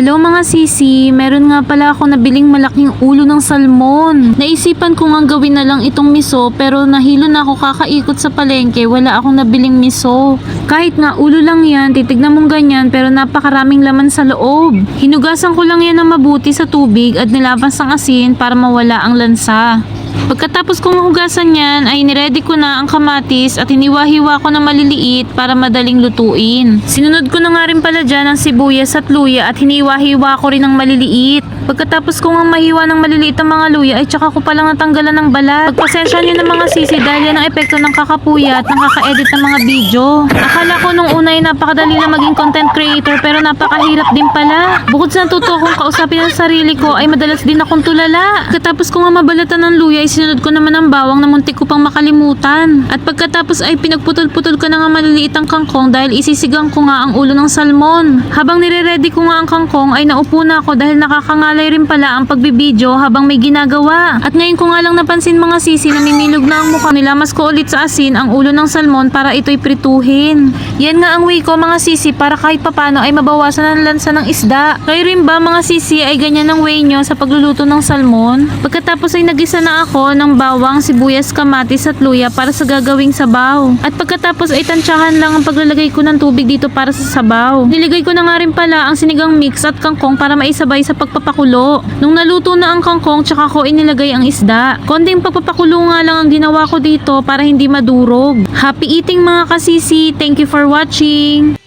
Hello mga sisi, meron nga pala ako nabiling malaking ulo ng salmon. Naisipan ko nga gawin na lang itong miso pero nahilo na ako kakaikot sa palengke, wala akong nabiling miso. Kahit nga ulo lang yan, titignan mong ganyan pero napakaraming laman sa loob. Hinugasan ko lang yan ng mabuti sa tubig at nilabas ng asin para mawala ang lansa. Pagkatapos kong hugasan yan ay niready ko na ang kamatis at hiniwa-hiwa ko na maliliit para madaling lutuin. Sinunod ko na nga rin pala dyan ang sibuyas at luya at hiniwa-hiwa ko rin ng maliliit. Pagkatapos ko nga mahiwa ng maliliit ang mga luya ay tsaka ko palang natanggalan ng balat. Pagpasensya nyo ng mga sisi dahil yan ang epekto ng kakapuya at ng kaka-edit ng mga video. Akala ko nung ay napakadali na maging content creator pero napakahirap din pala. Bukod sa natuto kong kausapin ang sarili ko ay madalas din akong tulala. Pagkatapos ko nga mabalatan ng luya ay sinunod ko naman ang bawang na muntik ko pang makalimutan. At pagkatapos ay pinagputol-putol ko na nga maliliit ang kangkong dahil isisigang ko nga ang ulo ng salmon. Habang nire-ready ko nga ang kangkong ay naupo na ako dahil nakakangalay rin pala ang pagbibideo habang may ginagawa. At ngayon ko nga lang napansin mga sisi na mimilog na ang mukha nila. Mas ko ulit sa asin ang ulo ng salmon para ito'y prituhin. Yan nga ang way ko mga sisi para kahit papano ay mabawasan ang lansa ng isda. Kayo rin ba mga sisi ay ganyan ang way nyo sa pagluluto ng salmon? Pagkatapos ay nagisa na ako ng bawang, sibuyas, kamatis at luya para sa gagawing sabaw. At pagkatapos ay tansyahan lang ang paglalagay ko ng tubig dito para sa sabaw. Niligay ko na nga rin pala ang sinigang mix at kangkong para maisabay sa pagpapakulo. Nung naluto na ang kangkong tsaka ko inilagay ang isda. Konting pagpapakulo nga lang ang ginawa ko dito para hindi madurog. Happy eating mga kasisi! Thank you for watching!